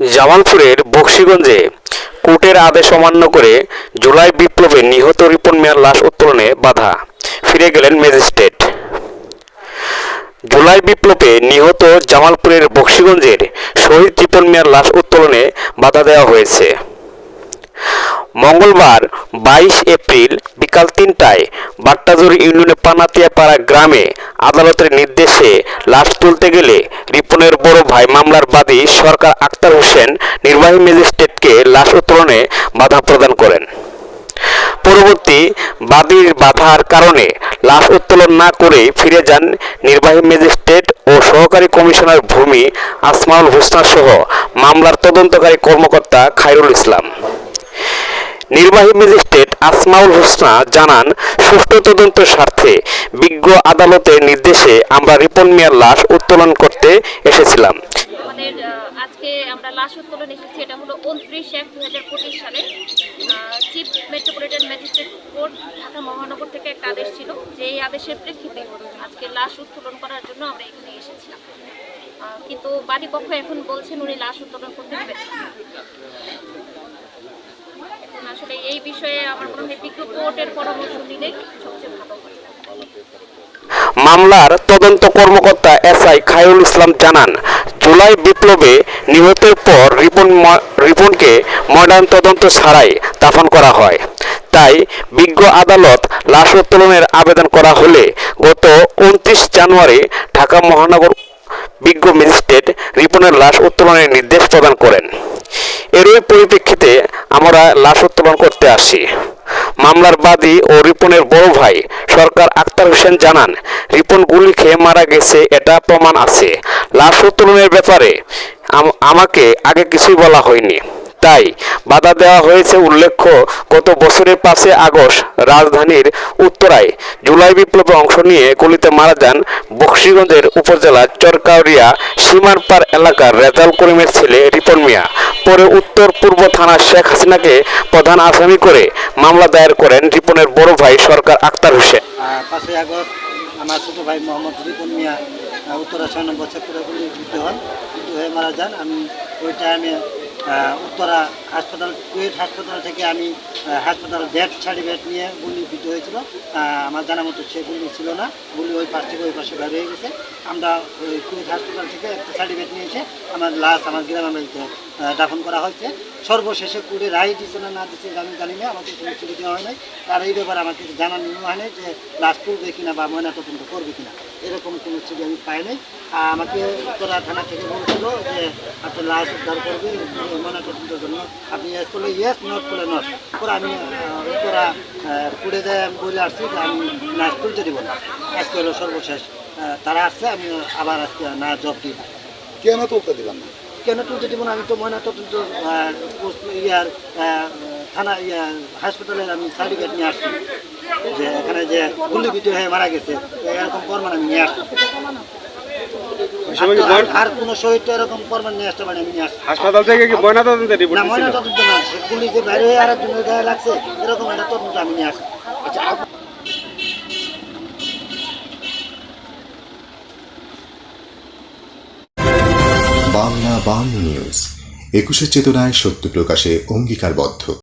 জামালপুরের বক্সিগঞ্জে কোর্টের আদেশ অমান্য করে জুলাই বিপ্লবে নিহত রিপন মিয়ার লাশ উত্তোলনে বাধা। ফিরে গেলেন ম্যাজিস্ট্রেট। জুলাই বিপ্লবে নিহত জামালপুরের বক্সিগঞ্জের শহীদ রিপন মিয়ার লাশ উত্তোলনে বাধা দেওয়া হয়েছে। মঙ্গলবার বাইশ এপ্রিল বিকাল তিনটায় বাট্টাজুর ইউনিয়নের পানাতিয়াপাড়া গ্রামে আদালতের নির্দেশে লাশ তুলতে গেলে রিপনের বড় মামলার বাদী সরকার আক্তার হোসেন নির্বাহী ম্যাজিস্ট্রেটকে লাশ উত্তোলনে বাধা প্রদান করেন। পরবর্তী বাদীর বাধার কারণে লাশ উত্তোলন না করে ফিরে যান নির্বাহী ম্যাজিস্ট্রেট ও সহকারী কমিশনার ভূমি আসমাউল হোসনা সহ মামলার তদন্তকারী কর্মকর্তা খাইরুল ইসলাম। নির্বাহী ম্যাজিস্ট্রেট আসমাউল হোসনা জানান, সুষ্ঠু তদন্তের স্বার্থে বিজ্ঞ আদালতের নির্দেশে আমরা রিপন মিয়ার লাশ উত্তোলন করতে এসেছিলাম। আজকে আমরা লাশ উত্তোলন এসেছি, এটা হলো হাজার সালে। চিফ ম্যাজিস্ট্রেট কোর্ট মহানগর থেকে একটা আদেশ ছিল, যে এই আদেশের প্রেক্ষিতে আজকে লাশ উত্তোলন করার জন্য আমরা এখানে এসেছিলাম। কিন্তু এখন বলছেন উনি লাশ উত্তোলন করতে দেবেন আসলে এই বিষয়ে আমার মনে হয় বিজ্ঞ কোর্টের পরামর্শ নিলেই সবচেয়ে ভালো মামলার তদন্ত কর্মকর্তা এসআই খায়রুল ইসলাম জানান, জুলাই বিপ্লবে নিহতের পর রিপন রিপনকে মডার্ন তদন্ত ছাড়াই দাফন করা হয়। তাই বিজ্ঞ আদালত লাশ উত্তোলনের আবেদন করা হলে গত উনত্রিশ জানুয়ারি ঢাকা মহানগর বিজ্ঞ ম্যাজিস্ট্রেট রিপনের লাশ উত্তোলনের নির্দেশ প্রদান করেন। এরই পরিপ্রেক্ষিতে আমরা লাশ উত্তোলন করতে আসি। মামলার বাদী ও রিপনের বড় ভাই সরকার আক্তার হোসেন জানান, রিপন গুলি খেয়ে মারা গেছে, এটা প্রমাণ আছে। লাশ উত্তোলনের ব্যাপারে আম- আমাকে আগে কিছুই বলা হয়নি। তাই বাধা দেওয়া হয়েছে উল্লেখ্য, গত বছরের পাঁচে আগস্ট রাজধানীর উত্তরায় জুলাই বিপ্লবে অংশ নিয়ে গুলিতে মারা যান বক্সিগঞ্জের উপজেলার চরকাউরিয়া সীমারপার এলাকার রেজাল করিমের ছেলে রিপন মিয়া। পরে উত্তর পূর্ব থানার শেখ হাসিনাকে প্রধান আসামি করে মামলা দায়ের করেন রিপনের বড় ভাই সরকার আক্তার হোসেন। আগস্ট আমার ছোটো ভাই মোহাম্মদ রিপন মিয়া উত্তরা ছয় নম্বর সেক্টরে গুলি যুদ্ধ হন যুদ্ধ হয়ে মারা যান। আমি ওই টাইমে উত্তরা হাসপাতাল কুয়েট হাসপাতাল থেকে আমি হাসপাতাল ডেথ সার্টিফিকেট নিয়ে গুলি বিদ্ধ হয়েছিল। আমার জানা মতো সে গুলি ছিল না। গুলি ওই পাশ থেকে ওই পাশে বের হয়ে গেছে। আমরা ওই কুয়েট হাসপাতাল থেকে একটা সার্টিফিকেট নিয়ে এসে আমার লাশ আমার গ্রামের বাড়িতে দাফন করা হয়েছে। সর্বশেষে কুড়ে রায় দিচ্ছে না না দিচ্ছে আমি জানি না, আমাকে কোনো চিঠি দেওয়া হয় নাই। আর এই ব্যাপারে আমাকে জানানো হয় নাই যে লাশ তুলবে কিনা বা ময়না তদন্ত করবে কিনা। এরকম কোনো চিঠি আমি পাই নাই। আমাকে উত্তরা থানা থেকে বলছিল যে আপনি লাশ উদ্ধার করবে ময়না তদন্তের জন্য আপনি ইয়েস করলে ইয়েস নট করলে নট পরে আমি উত্তরা কুড়ে দেয় আমি বলে আসছি যে আমি লাশ তুলতে দিব না। আজকে হলো সর্বশেষ। তারা আসছে আমি আবার আজকে না জব দিই কেন তুলতে দিলাম না? কেন তুলতে দিব না? আমি তো ময়না তদন্ত ইয়ার থানা ইয়া হাসপাতালের আমি সার্টিফিকেট নিয়ে আসছি। যে এখানে যে গুলি বিদ্যুৎ হয়ে মারা গেছে এরকম প্রমাণ আমি নিয়ে আসছি। আর- আর- আর কোনো শহীদ এরকম নিয়ে আসতে আমি নিয়ে আসছি হাসপাতাল থেকে কি ময়না রিপোর্ট না ময়না তদন্ত না গুলি যে বাইরে হয়ে আর গায়ে লাগছে এরকম একটা তদন্ত আমি নিয়ে আসছি আচ্ছা বাংলা বাংলা নিউজ একুশে চেতনায় সত্য প্রকাশে অঙ্গীকারবদ্ধ।